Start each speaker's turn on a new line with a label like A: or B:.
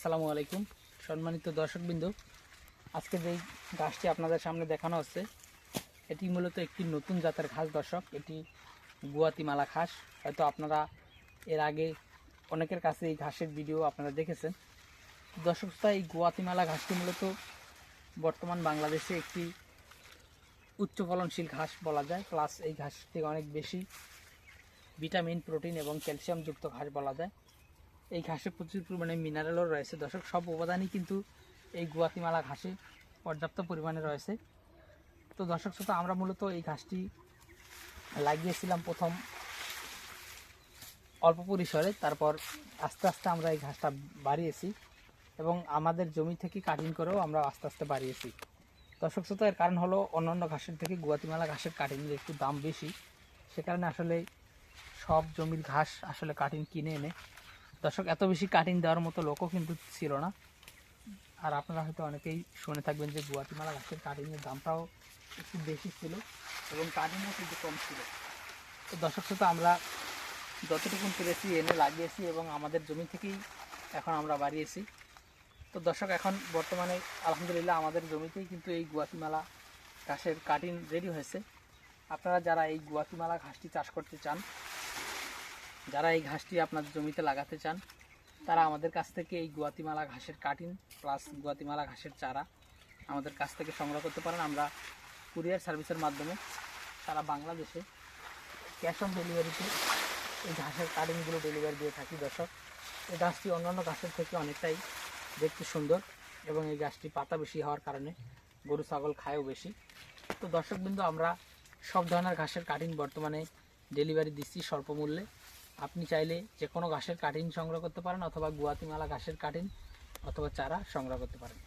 A: আসসালামু আলাইকুম। সম্মানিত দর্শকবৃন্দ, আজকে যেই ঘাসটি আপনাদের সামনে দেখানো হচ্ছে, এটি মূলত একটি নতুন জাতের ঘাস দর্শক। এটি গুয়াতিমালা ঘাস। হয়তো আপনারা এর আগে অনেকের কাছে এই ঘাসের ভিডিও আপনারা দেখেছেন। দর্শক এই গুয়াতিমালা ঘাসটি মূলত বর্তমান বাংলাদেশে একটি উচ্চ ফলনশীল ঘাস বলা যায়। প্লাস এই ঘাস থেকে অনেক বেশি ভিটামিন, প্রোটিন এবং ক্যালসিয়ামযুক্ত ঘাস বলা যায়। এই ঘাসে প্রচুর পরিমাণে মিনারেলও রয়েছে। দর্শক, সব উপাদানই কিন্তু এই গুয়াতিমালা ঘাসে পর্যাপ্ত পরিমাণে রয়েছে। তো দর্শক, শ্রোতা, আমরা মূলত এই ঘাসটি লাগিয়েছিলাম প্রথম অল্প পরিসরে, তারপর আস্তে আস্তে আমরা এই ঘাসটা বাড়িয়েছি এবং আমাদের জমি থেকে কাটিং করেও আমরা আস্তে আস্তে বাড়িয়েছি। দর্শক, শ্রোতা, এর কারণ হলো অন্যান্য ঘাসের থেকে গুয়াতিমালা ঘাসের কাটিংয়ের একটু দাম বেশি। সে কারণে আসলে সব জমির ঘাস আসলে কাটিং কিনে এনে দর্শক, এত বেশি কাটিং দেওয়ার মতো লোকও কিন্তু ছিল না। আর আপনারা হয়তো অনেকেই শুনে থাকবেন যে গুয়াতিমালা গাছের কাটিংয়ের দামটাও একটু বেশি ছিল এবং কাটিংও কিন্তু কম ছিল। তো দর্শক শ্রোতা আমরা যতটুকু পেরেছি, এনে লাগিয়েছি এবং আমাদের জমি থেকেই এখন আমরা বাড়িয়েছি। তো দর্শক, এখন বর্তমানে আলহামদুলিল্লাহ আমাদের জমিতেই কিন্তু এই গুয়াতিমালা ঘাসের কাটিং রেডি হয়েছে। আপনারা যারা এই গুয়াতিমালা ঘাসটি চাষ করতে চান যারা এই ঘাসটি আপনার জমিতে লাগাতে চান, তারা আমাদের কাছ থেকে এই গুয়াতিমালা ঘাসের কাটিং প্লাস গুয়াতিমালা ঘাসের চারা আমাদের কাছ থেকে সংগ্রহ করতে পারেন। আমরা কুরিয়ার সার্ভিসের মাধ্যমে সারা বাংলাদেশে ক্যাশ অন ডেলিভারিতে এই ঘাসের কাটিংগুলো ডেলিভারি দিয়ে থাকি দর্শক। এই গাছটি অন্যান্য গাছের থেকে অনেকটাই দেখতে সুন্দর এবং এই গাছটি পাতা বেশি হওয়ার কারণে গরু, ছাগল খায়ও বেশি। তো দর্শকবৃন্দ, আমরা সব ধরনের ঘাসের কাটিং বর্তমানে ডেলিভারি দিচ্ছি স্বল্প মূল্যে। আপনি চাইলে যে কোনো ঘাসের কাটিং সংগ্রহ করতে পারেন অথবা গুয়াতিমালা ঘাসের কাটিং অথবা চারা সংগ্রহ করতে পারেন।